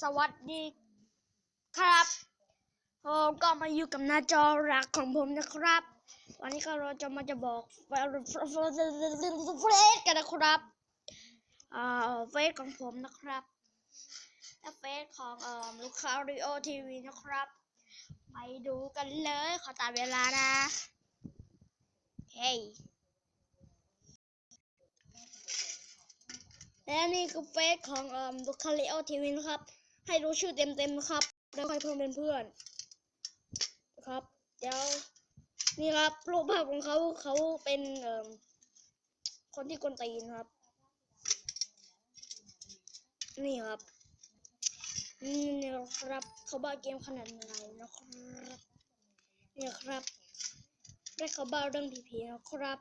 สวัสดีครับผมก็มาอยู่กับหน้าจอรักของผมนะครับ วันนี้ก็เราจะมาจะบอกเฟซกันนะครับอ่าเฟซของผมนะครับและเฟซของเอ่อลูกค้าริโอทีวีนะครับ ไปดูกันเลยขอตามเวลานะเฮ้ย และนี่คือเฟซของเอ่อลูคาริโอทีวีนะครับ ให้รู้ชื่อเต็มๆนะครับ แล้วค่อยเพิ่มเป็นเพื่อนครับ เดี๋ยวนี่ครับรูปภาพของเขาเขาเป็นเอ่อคนที่กวนตีนครับ นี่ครับนี่นะครับเขาบ้าเกมขนาดไหนนะครับนี่ครับได้เขาบ้าเรื่องผีๆนะครับ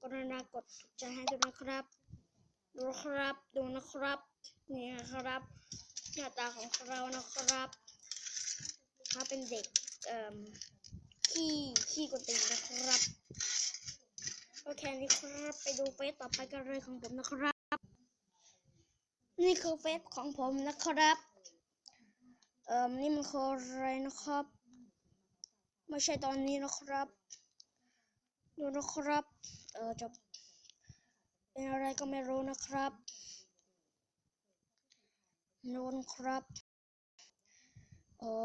กรุณากดถูกใจให้ด้วยนะครับ ดูครับดูนะครับ นี่นะครับหน้าตาของเรานะครับเขาเป็นเด็กเอ่อขี้ขี้กวนตีนนะครับโอเคนี่ครับไปดูเฟซต่อไปกันเลยของผมนะครับ นี่คือเฟซของผมนะครับเอ่อนี่มันคืออะไรนะครับไม่ใช่ตอนนี้นะครับ ดูนะครับ เออจะ เป็นอะไรก็ไม่รู้นะครับนูนครับ โอ้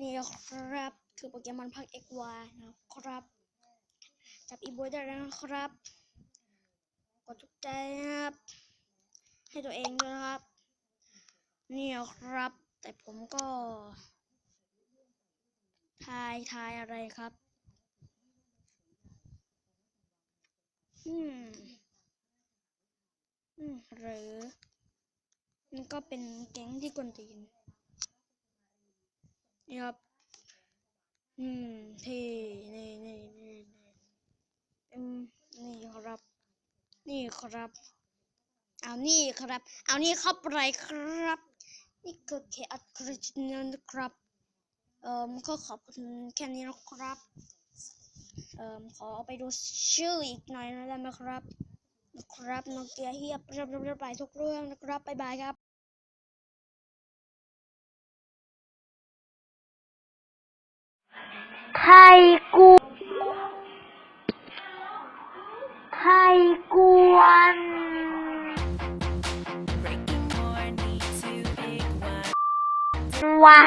นี่ครับ คือโปเกมอนพัก XY นะครับ จับอีโบยได้แล้วนะครับ กดทุกใจนะครับ ให้ตัวเองด้วยนะครับ นี่ครับ แต่ผมก็ ทายทายอะไรครับ อืม อืม หรือมันก็เป็นแก๊งที่กวนตีนนี่ครับ อืมเท่นี่นี่นี่นี่อืมนี่ครับ นี่ครับ เอานี่ครับ เอานี่เข้าไปครับ นี่คือเคอัดคริสเนนะครับ เอ่อก็ขอบคุณแค่นี้นะครับ เอ่อขอเอาไปดูชื่ออีกหน่อยนะได้ไหมครับ นะครับโนเกียเฮียบเรียบเรียบไปทุกเรื่องนะครับบ๊ายบายครับไทยกูไทยกวน Breaking more, need to pick one. ว้า